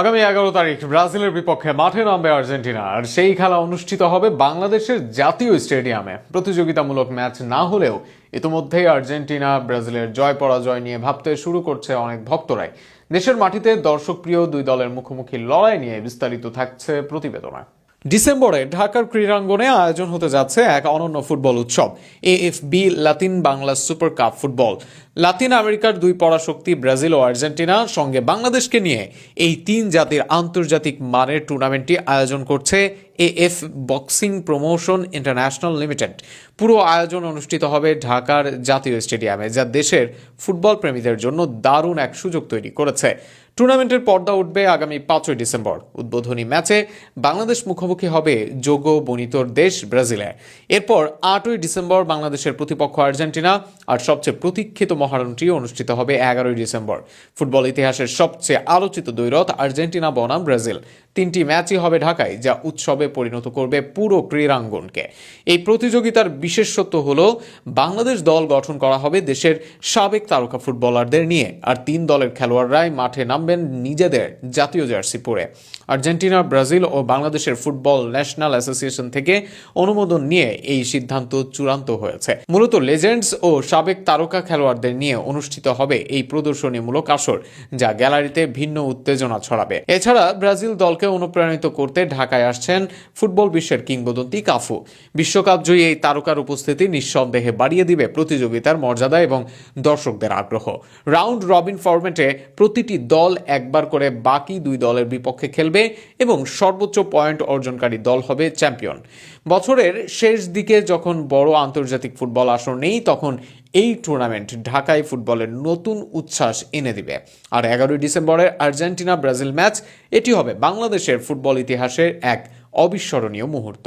আগামী এগারো তারিখ ব্রাজিলের বিপক্ষে মাঠে নামবে আর্জেন্টিনা, আর সেই খেলা অনুষ্ঠিত হবে বাংলাদেশের জাতীয় স্টেডিয়ামে। প্রতিযোগিতামূলক ম্যাচ না হলেও ইতিমধ্যেই আর্জেন্টিনা ব্রাজিলের জয় পরাজয় নিয়ে ভাবতে শুরু করছে অনেক ভক্তরাই। দেশের মাটিতে দর্শকপ্রিয় দুই দলের মুখোমুখি লড়াই নিয়ে বিস্তারিত থাকছে প্রতিবেদনে। ডিসেম্বরে ঢাকার ক্রীড়াঙ্গনে আয়োজন হতে যাচ্ছে এক অনন্য ফুটবল উৎসব, AFB Latin Bangla super cup football. Latin আমেরিকার দুই পরাশক্তি ব্রাজিল ও আর্জেন্টিনা সঙ্গে বাংলাদেশকে নিয়ে এই তিন জাতির আন্তর্জাতিক মানের টুর্নামেন্টটি আয়োজন করছে AF boxing promotion international limited. পুরো আয়োজন অনুষ্ঠিত হবে ঢাকার জাতীয় স্টেডিয়ামে, যা দেশের ফুটবল প্রেমীদের জন্য দারুণ এক সুযোগ তৈরি করেছে। টুর্নামেন্টের পর্দা উঠবে আগামী পাঁচই ডিসেম্বর। উদ্বোধনী ম্যাচে বাংলাদেশ মুখোমুখি হবে যোগ বনিতর দেশ ব্রাজিলে। এরপর আটই ডিসেম্বর বাংলাদেশের প্রতিপক্ষ আর্জেন্টিনা আর সবচেয়ে প্রতীক্ষিত মহারণটি অনুষ্ঠিত হবে এগারোই ডিসেম্বর। ফুটবল ইতিহাসের সবচেয়ে আলোচিত দ্বৈরথ আর্জেন্টিনা বনাম ব্রাজিল। তিনটি ম্যাচই হবে ঢাকায়, যা উৎসবে পরিণত করবে পুরো ক্রীড়াঙ্গনকে। এই প্রতিযোগিতার বিশেষত্ব হল, বাংলাদেশ দল গঠন করা হবে দেশের সাবেক তারকা ফুটবলারদের নিয়ে। আর তিন দলের খেলোয়াড়রাই মাঠে নামবেন নিজেদের জাতীয় জার্সি পরে। আর্জেন্টিনা, ব্রাজিল ও বাংলাদেশের ফুটবল ন্যাশনাল অ্যাসোসিয়েশন থেকে অনুমোদন নিয়ে এই সিদ্ধান্ত চূড়ান্ত হয়েছে। মূলত লেজেন্ডস ও সাবেক তারকা খেলোয়াড়দের নিয়ে অনুষ্ঠিত হবে এই প্রদর্শনীমূলক আসর, যা গ্যালারিতে ভিন্ন উত্তেজনা ছড়াবে। এছাড়া ব্রাজিল দলকে অনুপ্রাণিত করতে ঢাকায় আসছেন ফুটবল বিশ্বের কিংবদন্তি কাফু। বিশ্বকাপ জয়ী এই তারকার উপস্থিতি নিঃসন্দেহে বাড়িয়ে দিবে প্রতিযোগিতার মর্যাদা এবং দর্শকদের আগ্রহ। রাউন্ড রবিন ফরম্যাটে প্রতিটি দল একবার করে বাকি দুই দলের বিপক্ষে খেলবে এবং সর্বোচ্চ পয়েন্ট অর্জনকারী দল হবে চ্যাম্পিয়ন। বছরের শেষ দিকে যখন বড় আন্তর্জাতিক ফুটবল আসর নেই, তখন এই টুর্নামেন্ট ঢাকায় ফুটবলের নতুন উচ্ছ্বাস এনে দিবে। আর এগারোই ডিসেম্বরের আর্জেন্টিনা ব্রাজিল ম্যাচ, এটি হবে বাংলাদেশের ফুটবল ইতিহাসের এক অবিস্মরণীয় মুহূর্ত।